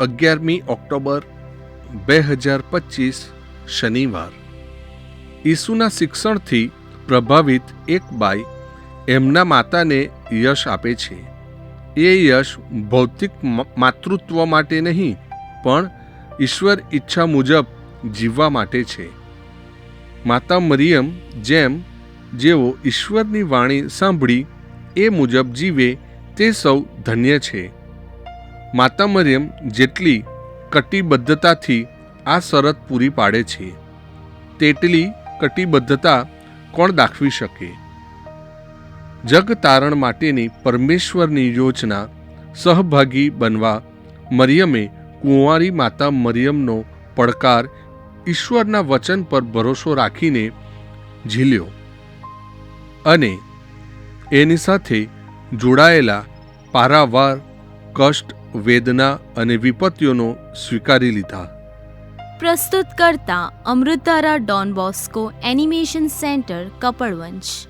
અગિયારમી ઓક્ટોબર બે હજાર પચીસ શનિવાર. ઈસુના શિક્ષણથી પ્રભાવિત એક બાઈ એમના માતાને યશ આપે છે. એ યશ ભૌતિક માતૃત્વ માટે નહીં, પણ ઈશ્વર ઈચ્છા મુજબ જીવવા માટે છે. માતા મરિયમ જેમ જેઓ ઈશ્વરની વાણી સાંભળી એ મુજબ જીવે તે સૌ ધન્ય છે. માતા મરિયમ જેટલી કટિબદ્ધતાથી આ શરત પૂરી પાડે છે, તેટલી કટિબદ્ધતા કોણ દાખવી શકે? જગ તારણ માટેની પરમેશ્વરની યોજના સહભાગી બનવા મરિયમે કુંવારી માતા મરિયમનો પડકાર ઈશ્વરના વચન પર ભરોસો રાખીને ઝીલ્યો અને એની સાથે જોડાયેલા પારાવાર કષ્ટ વેદના અને વિપત્તિઓનો સ્વીકારી લીધા. પ્રસ્તુત કરતા અમૃતારા Don Bosco animation centre Kapadvanj.